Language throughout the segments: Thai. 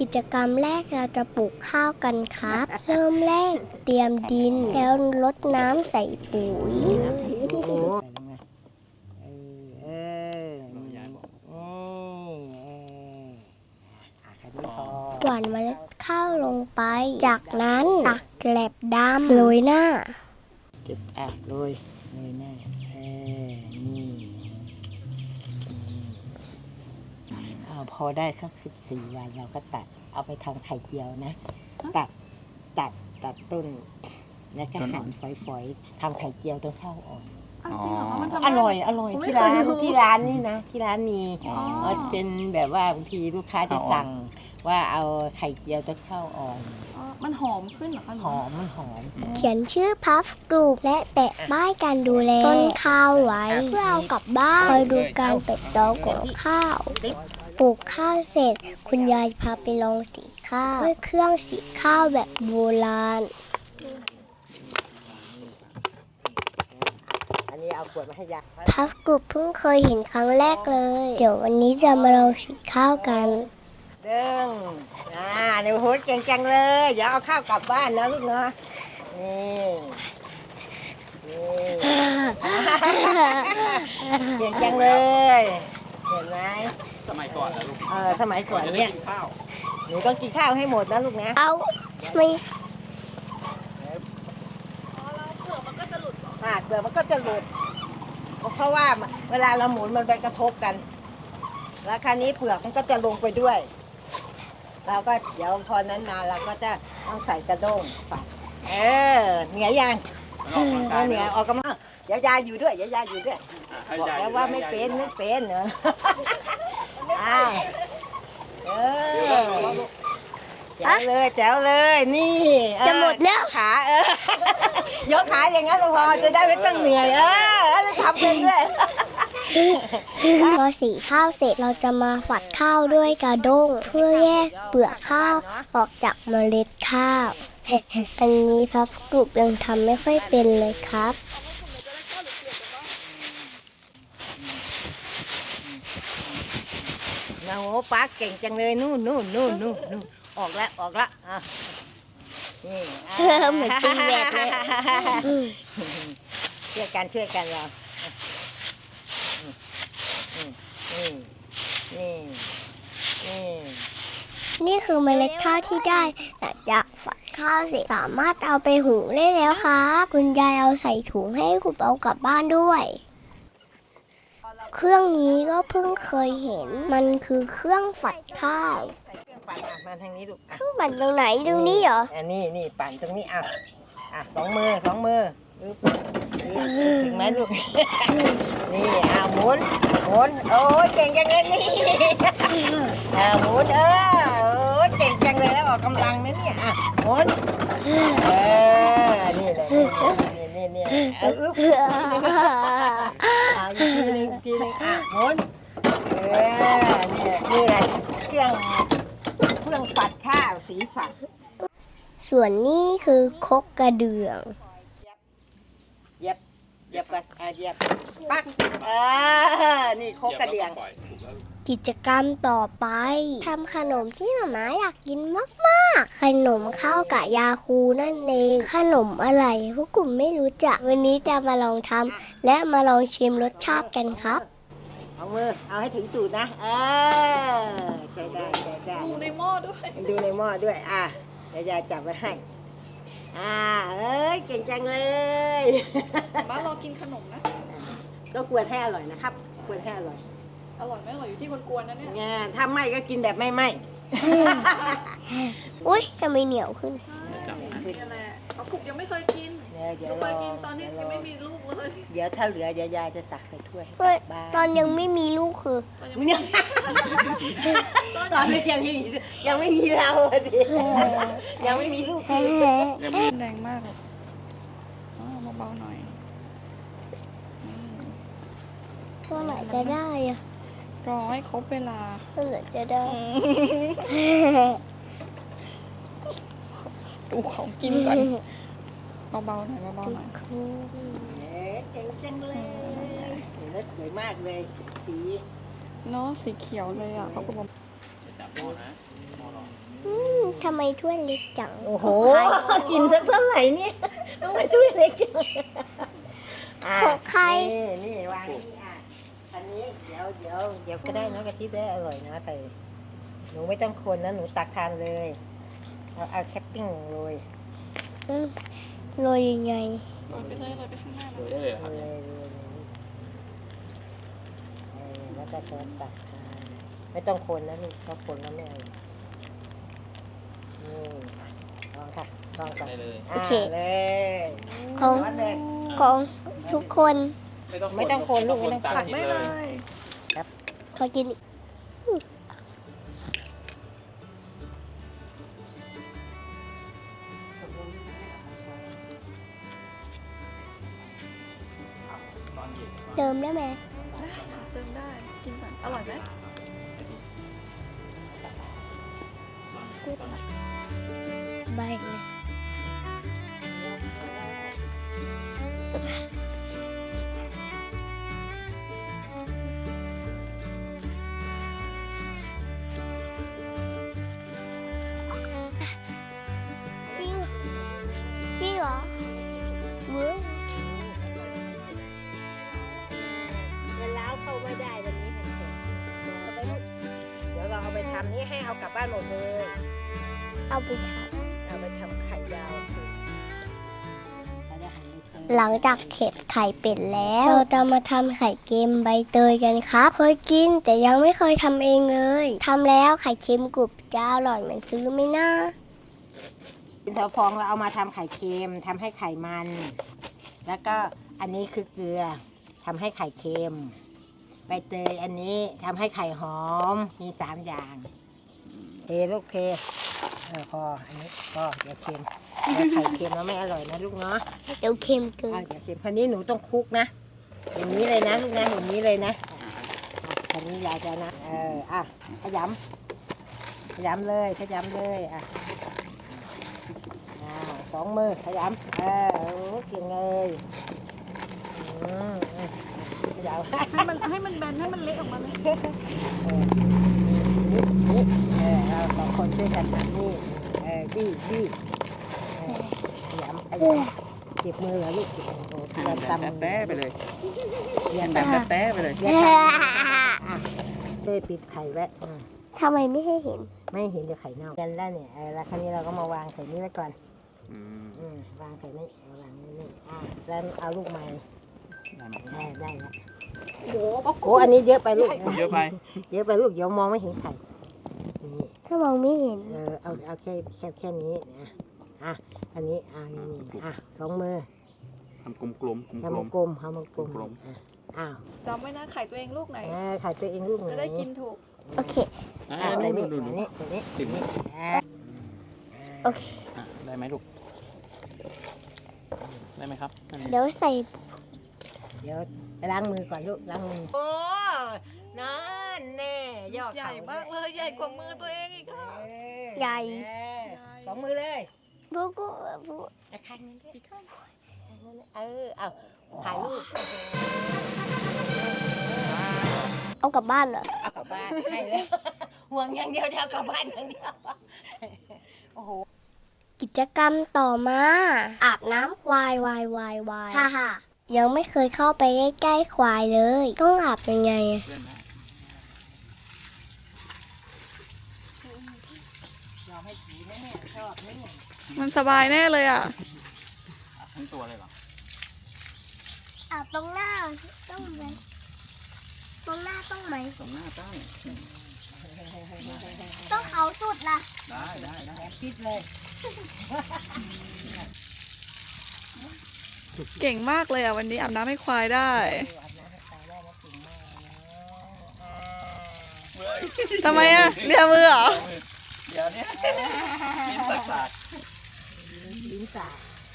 กิจกรรมแรกเราจะปลูกข้าวกันครับ เริ่มแรกเตรียมดิน แล้วรดน้ำใส่ปุ๋ยโอ้โหเออเออนี่เอออะแค่นี้พอหว่านเมล็ดข้าวลงไป จากนั้นตักแกลบดำโรยหน้า เก็บอะโรยโรยหน้า อ่าพอได้สักสิบสี่วันเราก็ตัดเอาไปทำไข่เจียวนะ ตัดตัดตัดต้น แล้วก็หั่นฝอยๆทำไข่เจียวต้นข้าวอ่อนอ้าวจริงเหรอมันทำอได้ร่อยอร่อยผมไม่ที่ร้านเคยรู้ที่ร้านนี่นะ ที่ร้านมีอ๋อเออเป็นแบบว่าบางทีลูกค้าจะสั่ง ว่าเอาไข่เจียวต้นข้าวอ่อน อ๋อมันหอมขึ้นเหรอคะนูหอมมันหอม เขียนชื่อพัฟกรูปและแปะป้ายการดูแลต้นข้าวไว้ เพื่อเอากลับบ้านคอยดูการเติบโตของข้าว ปลูกข้าวเสร็จ คุณยายพาไปลองสีข้าวด้วยเครื่องสีข้าวแบบโบราณ อันนี้เอาขวดมาให้ยายพัฟกรุบเพิ่งเคยเห็นครั้งแรกเลย เดี๋ยววันนี้จะมาลองสีข้าวกัน เด้งอ่าเดี๋ยวโหเก่งจังเลยเดี๋ยวเอาข้าวกลับบ้านนะลูกเนาะนี่นี่เก่งจังเลย เห็นไหม สมัยก่อนนะลูกเออสมัยก่อนจะได้เนี่ยกินข้าวหนูต้องกินข้าวให้หมดนะลูกนะเอาทำไมอ่าเปลือกมันก็จะหลุดเพราะว่าเวลาเราหมุนมันไปกระทบกัน แล้วคราวนี้เปลือกมันก็จะลงไปด้วยเราก็เดี๋ยวพอนั้นมาเราก็จะต้องใส่กระด้งฝักเออเหนียยังมันออกกำลังกายเหนียออกกำลังเดี๋ยวยายอยู่ด้วยเดี๋ยวยายอยู่ด้วยอะให้ บอกยายแล้วว่าไม่เป็นไม่เป็นเนอะอ้าวเออแจ๋วเลยแจ๋วเลยนี่เออจะหมดแล้ว ขาเออยกขาอย่างนั้นพอจะได้ไม่ต้องเหนื่อยเออแล้วทำเป็นด้วยพอสีข้าวเสร็จเราจะมาฝัดข้าวด้วยกระด้ง เพื่อแยกเปลือกข้าวออกจากเมล็ดข้าว อันนี้พับกรุบยังทำไม่ค่อยเป็นเลยครับ นะโหป้าเก่งจังเลยนู่นนู่นนู่นนู่นนู่นออกแล้วออกแล้วอะนี่เออเหมือนตีแบดเลยอืมช่วยกันช่วยกันเรานี่นี่นี่ นี่คือเมล็ดข้าวที่ได้หลังจากฝัดข้าวเสร็จสามารถเอาไปหุงได้แล้วครับ คุณยายเอาใส่ถุงให้กุบเอากลับบ้านด้วย เครื่องนี้ก็เพิ่งเคยเห็น มันคือเครื่องฝัดข้าวใส่เครื่องปั่นอะมาทางนี้ลูกอะมันตรงไหนดูนี่เหรอ อันนี้นี่ปั่นตรงนี้อะอะสองมือสองมืออึ๊บนี่ถึงไหมลูก นี่อะหมุนหมุนโอ้ยเก่งจังเลยนี่อะหมุนเออโอ้ยเก่งจังเลยแล้วออกกำลังนะเนี่ยอะหมุนเออนี่เลยนี่นี่นี่เอาอึ๊บอะอีกทีหนึงอีกทีหนึงอะหมุนเออนี่นี่แหละเค รื่องเครื่องฝัดข้าวสีฝัด ส่วนนี้คือคกกระเดื่องเหย็บเหย็บกันอะเหย็บปักเออนี่โคกกระเดียงปล่อยถูกแล้วกิจกรรมต่อไปทำขนมที่หมาม้าอยากกินมากๆ ขนมข้าวกะยาคูนั่นเอง ขนมอะไรพวกกลุ่มไม่รู้จัก วันนี้จะมาลองทำและมาลองชิมรสชาติกันครับ เอามือ เอาให้ถึงสูตรนะ เออใจได้ใจได้ดูในหม้อด้วย ดูในหม้อด้วย อะเดี๋ยวยายจับไว้ให้ อ่า เอ้ย เก่งจังเลยบ้านเรากินขนมนะ ก็กวนให้อร่อยนะครับ กวนให้อร่อย อร่อยไหมอร่อยอยู่ที่คนกวนนะเนี่ยงานถ้าไม่ก็กินแบบไม่ไหมอุ้ยทำไมเหนียวขึ้นจับนะนี่แหละเขากรุบยังไม่เคยกินเดี๋ ยวเดี๋ยวไม่รเคอยกินตอนนี้เดี๋ยัยวงรอไม่มีลูกเลยเดี๋ยวถ้าเหลือเดี๋ยวยายจะตักใส่ถ้วยให้เฮ้ยกลับบ้านตอนยังไม่มีลูกคือตอนยังไม่เนี่ยตอนนี้ยังไม่มียังไม่มีเราอะดิยังไม่มีลูกยังไม่แรงมากหรอกอ๋อเบาๆหน่อยอืมเมื่อไหร่จะได้อะรอให้ครบเวลาเมื่อไหร่จะได้ดูเขากินก่อน เบาๆหน่อยเบาๆหน่อยเอ๊ะเก่งจังเลยเห็นแล้วสวยมากเลย สีเนาะสีเขียวเลยอะเขาก็บอกจะจับหม้อนะหม้อร้อนทำไมถ้วยเล็กจัง โอ้โห กินสักเท่าไหร่เนี่ยทำไมถ้วยเล็กจังอะของใครนี่นี่วางนี่อะอันนี้เดี๋ยวเดี๋ยวเดี๋ยวก็ได้นะกะทิได้อร่อยนะใส่หนูไม่ต้องคนนะหนูตักทานเลย เอาเอาแคปปิ้งโรยอืม โรยยังไงโรยไปเลยโรยไปข้างหน้าดูเลยได้เลยครับยเลยโรยเลยเออแล้วก็ช้อนตักทานไม่ต้องคนนะลูกถ้าะคนแล้วไม่อร่อยนี่ลองค่ะลองก่อนได้เลยโอเคเลยของของทุกคน ไม่ต้องคนลูกไม่ต้องตักได้เลยขอกินอีก อนเย็นเติมได้ไหมเติมได้กินก่อนอร่อยไหมใบเลยาเอาไปทำนี่ให้เอากลับบ้านหมดเลย เอาไปทเอาไปทำไข่ดาวคือำหลังจากเข็ดไข่เป็ดแล้ว เราจะมาทำไข่เค็มใบเตยกันครับ เคยกินแต่ยังไม่เคยทำเองเลยทำแล้วไข่เค็มกรุบจะอร่อยเหมือนซื้อไหมนะดินสอพองเราเอามาทำไข่เค็มทำให้ไข่มัน แล้วก็อันนี้คือเกลือทำให้ไข่เค็ม ใบเตยอันนี้ทำให้ไข่หอมมีสามอย่างเทลูกเทเออพออันนี้ก็อย่าเค็มเดี๋ยวไข่เค็มแล้วไม่อร่อยนะลูกเนาะเดี๋ยวเค็มเกิเอานอย่าเค็มคราวนี้หนูต้องคลุกนะ อย่างนี้เลยนะลูกนะอย่างนี้เลยนะอะคราวนี้ยายจะนะเอออะขยำขยำเลยขยำเลยอะอ่าสองมือขยำเออโอ้เก่งเลยอืม อืมขยำให้มันให้มันแบนให้มันเละออกมาเลยเออนี่นี่เออเราสองคนช่วยกันทำนี่เออบี้บี้เออขยำขยำเก็บมือเหรอลูกเก็บมือโอ้โหแบบตำแป๊ะไปเลยเรียนแบแบบบแบบแป๊ะไปเลยเรียนแบบอะเต้ปิดไข่ไว้อืมทำไมไม่ให้เห็น ไม่เห็นเดี๋ยวไข่เน่ากันแล้วเนี่ยเออแล้วคราวนี้เราก็มาวางไข่นี้ไว้ก่อนอืมอืมวางไข่นี้เอาวางนี่นี่อะแล้วเอาลูกไม้ ได้ไหมได้ได้แล้วโอ้โหโอ้อันนี้เยอะไปลูกเยอะไป เยอะไปลูกเดี๋ยวมองไม่เห็นไข่นี่ถ้ามองไม่เห็น เออเอาเอาแค่แค่แค่นี้นะอะอันนี้อะนี่นี่อะสองมือทำกลมๆกลมๆกลมทำมันกลมทำมันกลมกลมอะอ้าวจำไว้นะไข่ตัวเองลูกไหน เออไข่ตัวเองลูกไหนจะได้กินถูก โอเคอ่าอะดูอันดูนี้ดูอัดูนนี้อันนี้ถึงไหมอะโอเค อะได้ไหมลูก ได้ไหมครับนั่นเดี๋ยวใส่ เดี๋ยวไปล้างมือก่อนลูกล้างมือโอ้นั่นแน่ยอดใหญ่มากเลย ใหญ่กว่ามือตัวเองอีกค่ะใหญ่ สองมือเลยบุกุบุตะคันด้วยเออเอาถ่ายรูปเอากลับบ้านเหรอเอากลับบ้านให้เลยห่วงอย่างเดียวจะเอากลับบ้านอย่างเดียวโอ้โหกิจกรรมต่อมา อาบน้ำควายวายวายวายฮ่าฮ่า ยังไม่เคยเข้าไปใกล้ๆควายเลย ต้องอาบยังไงอะเพื่อนได้ยอมให้สีแม่ชอบนี่มันสบายแน่เลยอะอะทั้งตัวเลยเหรออาบตรงหน้าต้องไหมตรงหน้าต้องไหมตรงหน้าตั้งต้องเอาสุดล่ะ ได้ได้ได้แอบคิดเลย เก่งมากเลยอะวันนี้อาบน้ำให้ควายได้อาบน้ำให้ตายได้นะเก่งมากนะเว้ยทำไมอะเลียมือเหรอเดี๋ยวเนี้มีสักสักลิ้นสา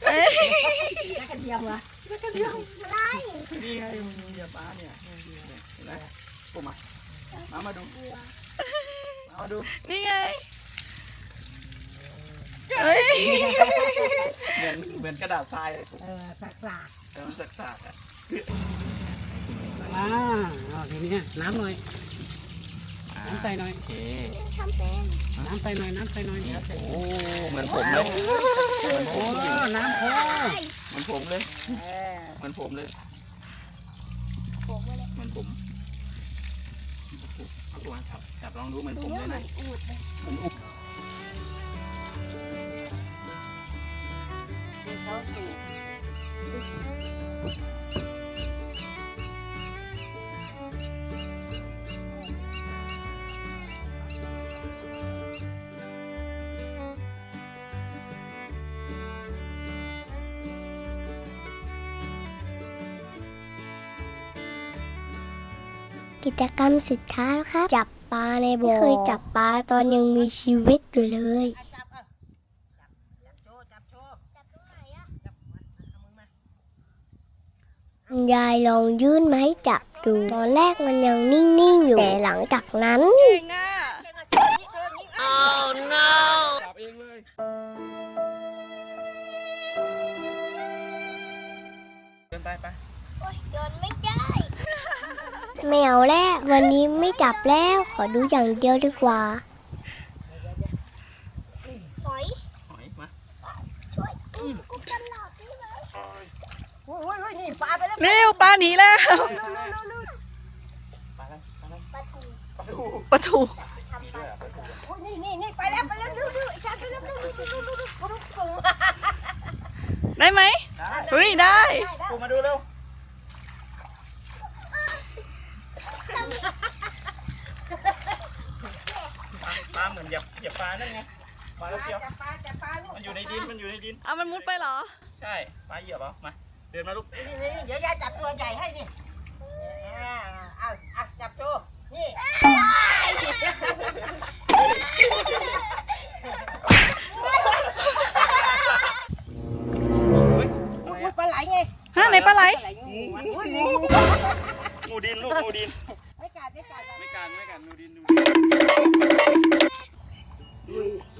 เอ้ยแล้วกระเทียมเหรอนี่ไงมึงเหยียบบ้านเนี่ยเห็นไหมปุ๊บมามามาดู มาดู นี่ไง เฮ้ยเหมือนเหมือนกระดาษทรายเลยเออสักสากแต่มันสักสักอะอ่าเอาทีนี้น้ำหน่อยอ่าน้ำใส่หน่อย โอเคทำเป็นน้ำใส่หน่อย น้ำใส่หน่อยโอ้เหมือนผมเลยโอ้น้ำพอเหมือนผมเลยเหมือนผมเลยผมเลยเหมือนผมเอาตัวจับจับลองดูเหมือนผมเลยนะอูดเลยเหมือนอุ๊บ กิจกรรมสุดท้ายแล้วครับ จับปลาในบ่อเคยจับปลาตอนยังมีชีวิตอยู่เลย อะจับอะจับจับโชว์จับโชว์จับตรงไหนอะจับหัวเอามือมา คุณ ยายลองยื่นมาให้จับดู ตอนแรกมันยังนิ่ง ๆ อยู่ แต่หลังจากนั้น เก่งอะเก่งอะเชิญนี่เชิญนี่อะจับเองเลย เดินไปไปโยนไม่ได้ ไม่เอาแล้ว วันนี้ไม่จับแล้ว ขอดูอย่างเดียวดีกว่า หอย หอย มา ช่วยอุ้มกูตลอดได้ไหมโเร็วปลาหนีแล้วปลาถูปลาทูอุ้ยนี่นี่นี่ไปแล้วไปแล้วเร็วเร็วไอ้ชาไปแล้วเร็วเร็วเร็วเร็วเร็วลูกสูงได้ไหมเฮ้ยได้ปูมาดูเร็วปลาเหมือนหยับหยับปลานั่นไงปลาเกี๊ยวมันอยู่ในดินมันอยู่ในดินเอามันมุดไปเหรอ ใช่ปลาเหยียบเหรอมา เดินมาลูกนี่นี่นี่เดี๋ยวยายจับตัวใหญ่ให้นี่อ่าเอาเอาจับโชว์นี่เฮ้ยอะไรอุ้ยอะปลาไหลไงฮะไหนปลาไหลปลาไหลงูอุ้ยงูงูดินลูกงูดิน ไม่กัดไม่กัดไม่กันไม่กันงูดินงูดิน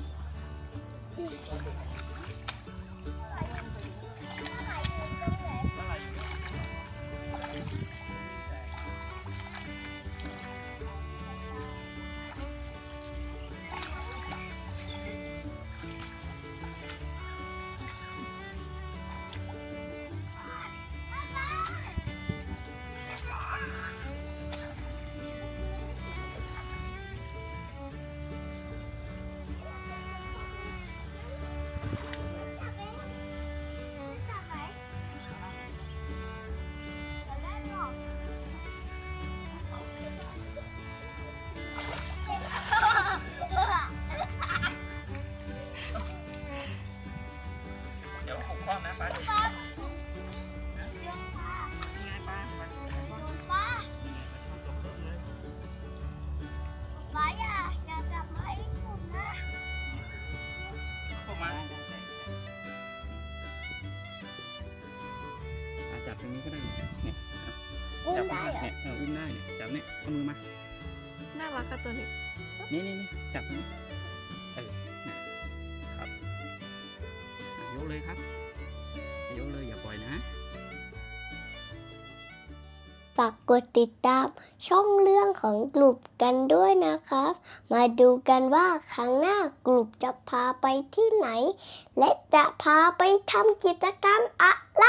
เนี่ยจับเนี่ยเอามือมาน่ารักกับตัวเล็กนี่นี่นี่จับตรงนี้เออนะครับอะยกเลยครับยกเลยอย่าปล่อยนะฝากกดติดตามช่องเรื่องของกลุ่มกันด้วยนะครับ มาดูกันว่าครั้งหน้ากลุ่มจะพาไปที่ไหน และจะพาไปทำกิจกรรมอะไร